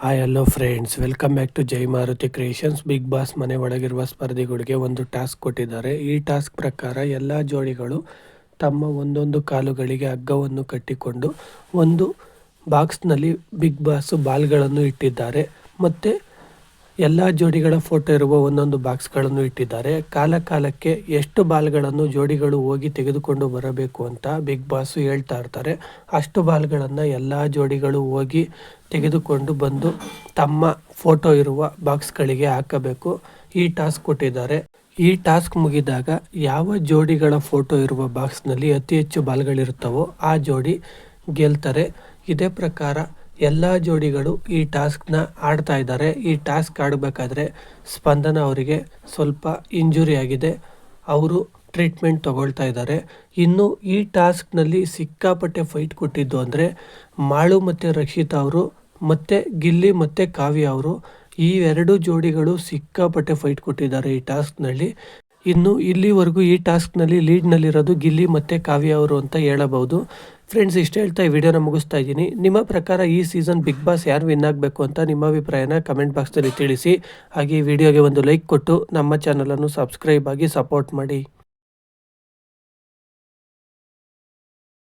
Hi hello friends welcome back to Jai Maruti creations Bigg Boss ಮನೆ ಒಳಗಿರುವ ಸ್ಪರ್ಧಿಗಳಿಗೆ ಒಂದು task ಕೊಟ್ಟಿದ್ದಾರೆ. ಈ ಟಾಸ್ಕ್ ಪ್ರಕಾರ ಎಲ್ಲ ಜೋಡಿಗಳು ತಮ್ಮ ಒಂದೊಂದು ಕಾಲುಗಳಿಗೆ ಹಗ್ಗವನ್ನು ಕಟ್ಟಿಕೊಂಡು ಒಂದು ಬಾಕ್ಸ್ನಲ್ಲಿ ಬಿಗ್ ಬಾಸ್ ಬಾಲ್ಗಳನ್ನು ಇಟ್ಟಿದ್ದಾರೆ. ಮತ್ತು ಎಲ್ಲ ಜೋಡಿಗಳ ಫೋಟೋ ಇರುವ ಒಂದೊಂದು ಬಾಕ್ಸ್ಗಳನ್ನು ಇಟ್ಟಿದ್ದಾರೆ. ಕಾಲ ಕಾಲಕ್ಕೆ ಎಷ್ಟು ಬಾಲ್ಗಳನ್ನು ಜೋಡಿಗಳು ಹೋಗಿ ತೆಗೆದುಕೊಂಡು ಬರಬೇಕು ಅಂತ ಬಿಗ್ ಬಾಸ್ ಹೇಳ್ತಾ ಇರ್ತಾರೆ. ಅಷ್ಟು ಬಾಲ್ಗಳನ್ನು ಎಲ್ಲ ಜೋಡಿಗಳು ಹೋಗಿ ತೆಗೆದುಕೊಂಡು ಬಂದು ತಮ್ಮ ಫೋಟೋ ಇರುವ ಬಾಕ್ಸ್ಗಳಿಗೆ ಹಾಕಬೇಕು. ಈ ಟಾಸ್ಕ್ ಕೊಟ್ಟಿದ್ದಾರೆ. ಈ ಟಾಸ್ಕ್ ಮುಗಿದಾಗ ಯಾವ ಜೋಡಿಗಳ ಫೋಟೋ ಇರುವ ಬಾಕ್ಸ್ನಲ್ಲಿ ಅತಿ ಹೆಚ್ಚು ಬಾಲ್ಗಳಿರುತ್ತವೋ ಆ ಜೋಡಿ ಗೆಲ್ತಾರೆ. ಇದೇ ಪ್ರಕಾರ ಎಲ್ಲ ಜೋಡಿಗಳು ಈ ಟಾಸ್ಕ್ನ ಆಡ್ತಾ ಇದ್ದಾರೆ. ಈ ಟಾಸ್ಕ್ ಆಡಬೇಕಾದ್ರೆ ಸ್ಪಂದನ ಅವರಿಗೆ ಸ್ವಲ್ಪ ಇಂಜುರಿ ಆಗಿದೆ. ಅವರು ಟ್ರೀಟ್ಮೆಂಟ್ ತಗೊಳ್ತಾ ಇದ್ದಾರೆ. ಇನ್ನು ಈ ಟಾಸ್ಕ್ನಲ್ಲಿ ಸಿಕ್ಕಾಪಟ್ಟೆ ಫೈಟ್ ಕೊಟ್ಟಿದ್ದು ಅಂದರೆ ಮಾಳು ಮತ್ತು ರಕ್ಷಿತಾ ಅವರು ಮತ್ತು ಗಿಲ್ಲಿ ಮತ್ತು ಕಾವ್ಯ ಅವರು ಈ ಎರಡು ಜೋಡಿಗಳು ಸಿಕ್ಕಾಪಟ್ಟೆ ಫೈಟ್ ಕೊಟ್ಟಿದ್ದಾರೆ ಈ ಟಾಸ್ಕ್ನಲ್ಲಿ ಇನ್ನು ಇಲ್ಲಿವರೆಗೂ ಈ ಟಾಸ್ಕ್ನಲ್ಲಿ ಲೀಡ್ನಲ್ಲಿರೋದು ಗಿಲ್ಲಿ ಮತ್ತು ಕಾವ್ಯ ಅವರು ಅಂತ ಹೇಳಬಹುದು. ಫ್ರೆಂಡ್ಸ್, ಇಷ್ಟು ಹೇಳ್ತಾ ಈ ವಿಡಿಯೋನ ಮುಗಿಸ್ತಾ ಇದ್ದೀನಿ. ನಿಮ್ಮ ಪ್ರಕಾರ ಈ ಸೀಸನ್ ಬಿಗ್ ಬಾಸ್ ಯಾರು ವಿನ್ ಆಗಬೇಕು ಅಂತ ನಿಮ್ಮ ಅಭಿಪ್ರಾಯನ ಕಮೆಂಟ್ ಬಾಕ್ಸ್ನಲ್ಲಿ ತಿಳಿಸಿ. ಹಾಗೆ ಈ ವಿಡಿಯೋಗೆ ಒಂದು ಲೈಕ್ ಕೊಟ್ಟು ನಮ್ಮ ಚಾನಲನ್ನು ಸಬ್ಸ್ಕ್ರೈಬ್ ಆಗಿ ಸಪೋರ್ಟ್ ಮಾಡಿ.